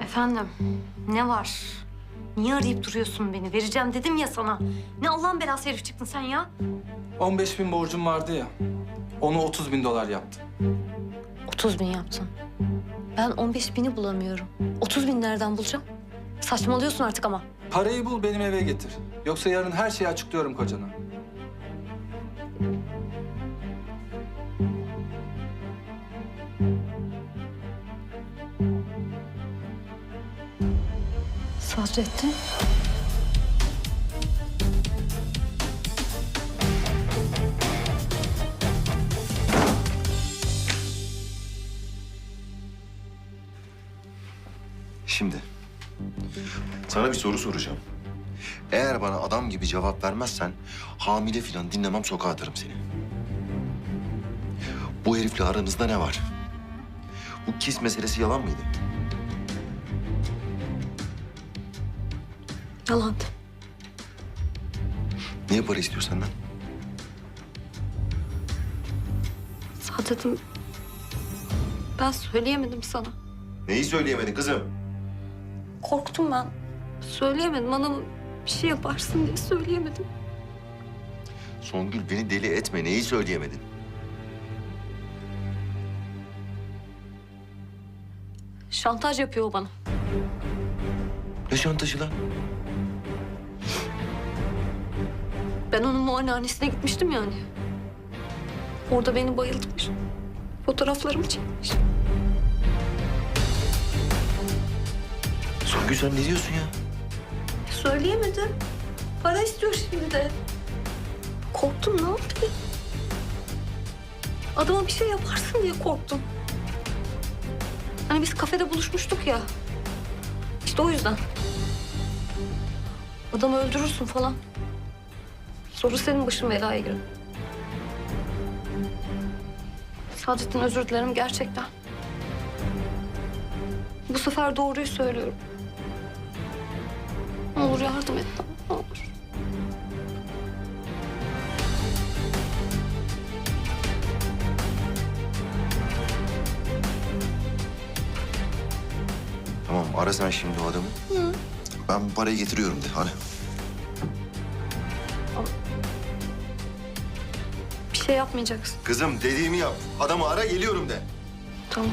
Efendim, ne var? Niye arayıp duruyorsun beni? Vereceğim dedim ya sana. Ne Allah'ın belası herif çıktın sen ya? 15 bin borcum vardı ya. Onu 30 bin dolar yaptım. 30 bin yaptın. Ben 15 bini bulamıyorum. 30 bin nereden bulacağım? Saçmalıyorsun artık ama. Parayı bul benim eve getir. Yoksa yarın her şeyi açıklıyorum kocana. Sadrettin. Soru soracağım. Eğer bana adam gibi cevap vermezsen hamile filan dinlemem sokağa atarım seni. Bu herifle aranızda ne var? Bu kis meselesi yalan mıydı? Yalan. Niye para istiyor senden? Sadrettin. Ben söyleyemedim sana. Neyi söyleyemedin kızım? Korktum ben. Söyleyemedim. Bana bir şey yaparsın diye söyleyemedim. Songül beni deli etme. Neyi söyleyemedin? Şantaj yapıyor o bana. Ne şantajı lan? Ben onun muayenehanesine gitmiştim yani. Orada beni bayıltmış. Fotoğraflarımı çekmiş. Songül sen ne diyorsun ya? Söyleyemedim. Para istiyor şimdi de. Korktum ne yapayım? Adama bir şey yaparsın diye korktum. Hani biz kafede buluşmuştuk ya. İşte o yüzden. Adamı öldürürsün falan. Sonra senin başın belaya girer. Saadettin özür dilerim gerçekten. Bu sefer doğruyu söylüyorum. Ne olur yardım et bana, ne olur. Tamam ara sen şimdi o adamı. Ben bu parayı getiriyorum de hadi. Bir şey yapmayacaksın. Kızım dediğimi yap. Adamı ara geliyorum de. Tamam.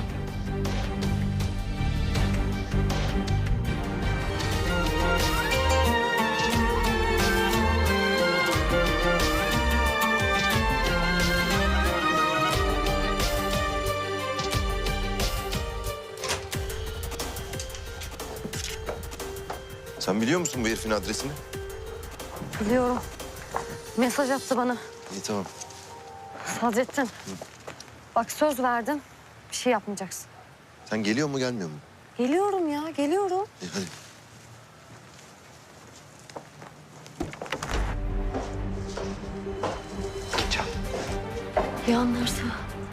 Sen biliyor musun bu herifin adresini? Biliyorum. Mesaj attı bana. İyi tamam. Sadrettin. Bak söz verdin. Bir şey yapmayacaksın. Sen geliyor mu gelmiyor mu? Geliyorum ya, geliyorum. İyi hadi. Çal. Ya anlarsa?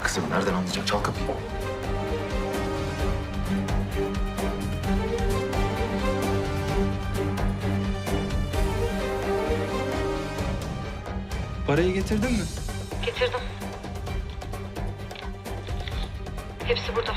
Kızım nereden anlayacak? Çal kapıyı. Parayı getirdin mi? Getirdim. Hepsi burada.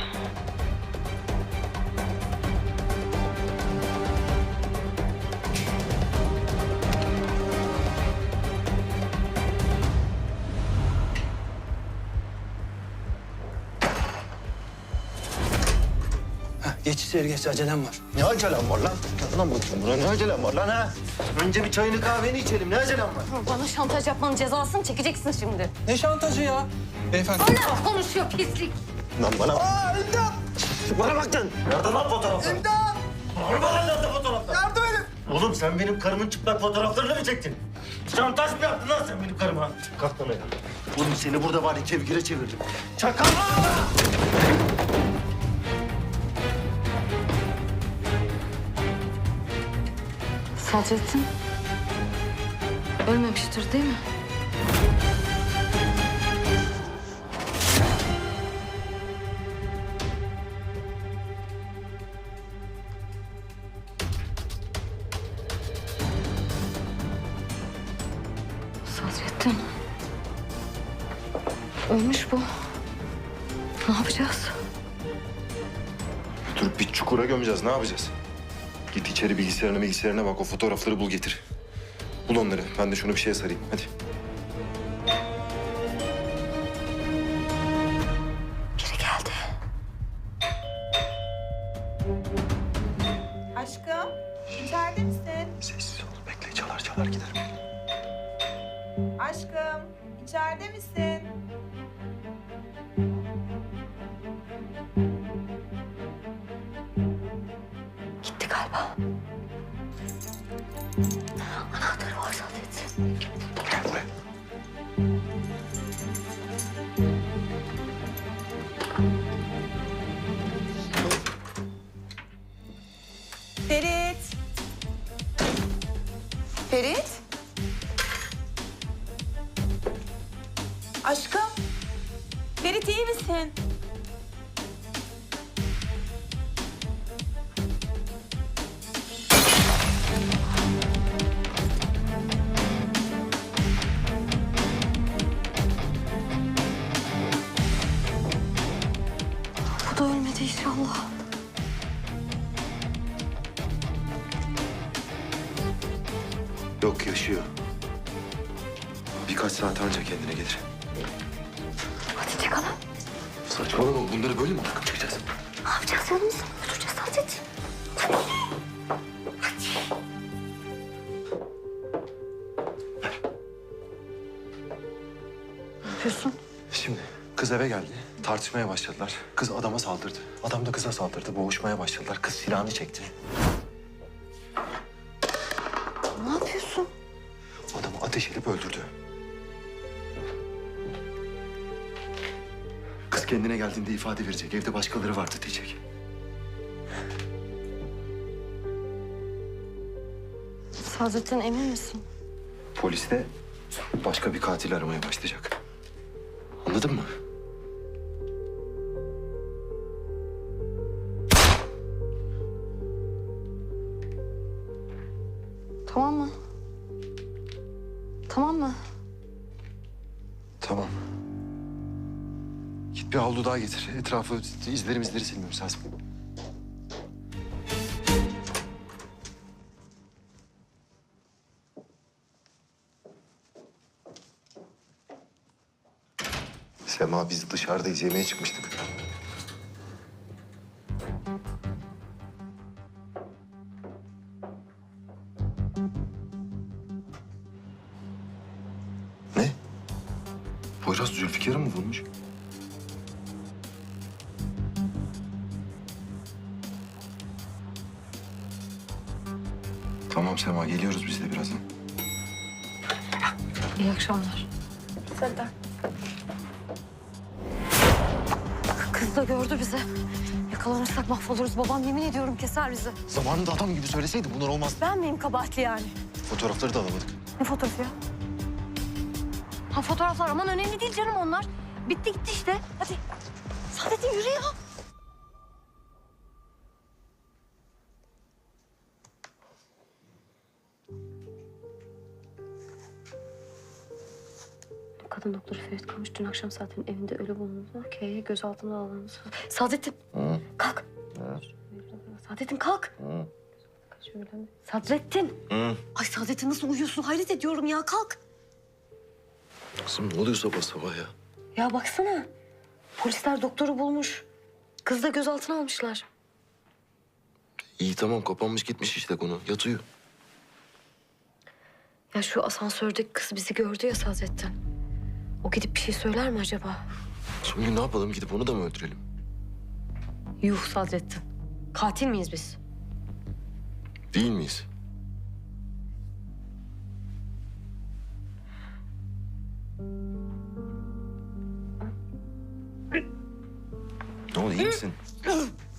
Geç içeri geç acelem var. Ne acelem var lan? Gel lan bakayım buraya. Ne acelem var lan ha? Önce bir çayını kahveni içelim. Ne acelem var? Bana şantaj yapmanın cezasını çekeceksin şimdi. Ne şantajı ya? Beyefendi. Hala konuşuyor pislik. Lan bana... Aa imdat! Bana bak lan. Nerede lan fotoğraflar? İmdat! Var lan nerede fotoğraflar? Yardım edin! Oğlum sen benim karımın çıplak fotoğraflarını mı çektin? Şantaj mı yaptın lan sen benim karıma? Kalk lan ayağa. Oğlum seni burada var ya kevgire çevirdim. Çakal! Sadrettin. Ölmemiştir değil mi? Sadrettin. Ölmüş bu. Ne yapacağız? Dur Bir çukura gömeceğiz. Ne yapacağız? İçeri bilgisayarına bilgisayarına bak. O fotoğrafları bul getir. Bul onları. Ben de şunu bir şeye sarayım. Hadi. Biri geldi. Aşkım, içeride misin? Sessiz ol. Bekle. Çalar çalar giderim. Aşkım, içeride misin? Ferit. Birkaç saat anca kendine gelir. Hadi çıkalım. Saçmalama. Bunları böyle mi bırakıp çıkacağız? Ne yapacağız yanımızda mı oturacağız? Ne yapıyorsun? Şimdi kız eve geldi. Tartışmaya başladılar. Kız adama saldırdı. Adam da kıza saldırdı. Boğuşmaya başladılar. Kız silahını çekti. Ne yapıyorsun? Adamı ateş edip öldürdü. Kendine geldiğinde ifade verecek. Evde başkaları vardı diyecek. Saadettin emin misin? Polis de başka bir katil aramaya başlayacak. Anladın mı? Tamam mı? Tamam mı? Tamam. Bir havlu daha getir. Etrafı izleri izleri silmemiz lazım. Sema biz dışarıdayız yemeğe çıkmıştık. Tamam Sema geliyoruz biz de birazdan. İyi akşamlar. Zaten. Kız da gördü bizi. Yakalanırsak mahvoluruz. Babam yemin ediyorum keser bizi. Zamanında adam gibi söyleseydi bunlar olmaz. Ben miyim kabahatli yani? Fotoğrafları da alamadık. Ne fotoğrafı ya? Ha fotoğraflar aman önemli değil canım onlar. Bitti gitti işte. Hadi. Saadettin yürü ya. Kadın doktoru Ferit Kamış dün akşam zaten evinde ölü bulundu. K'ye gözaltına alındı. Saadettin kalk. Saadettin kalk. Şöyle mi? Sadrettin. Hı. Ay Saadettin nasıl uyuyorsun? Hayret ediyorum ya. Kalk. Kızım ne oluyor sabah sabah ya? Ya baksana. Polisler doktoru bulmuş. Kızı da gözaltına almışlar. İyi tamam kapanmış gitmiş işte konu. Yat uyu. Ya şu asansördeki kız bizi gördü ya Saadettin. O gidip bir şey söyler mi acaba? Şimdi ne yapalım gidip onu da mı öldürelim? Yuh Sadrettin. Katil miyiz biz? Değil miyiz? Ne oldu iyi misin?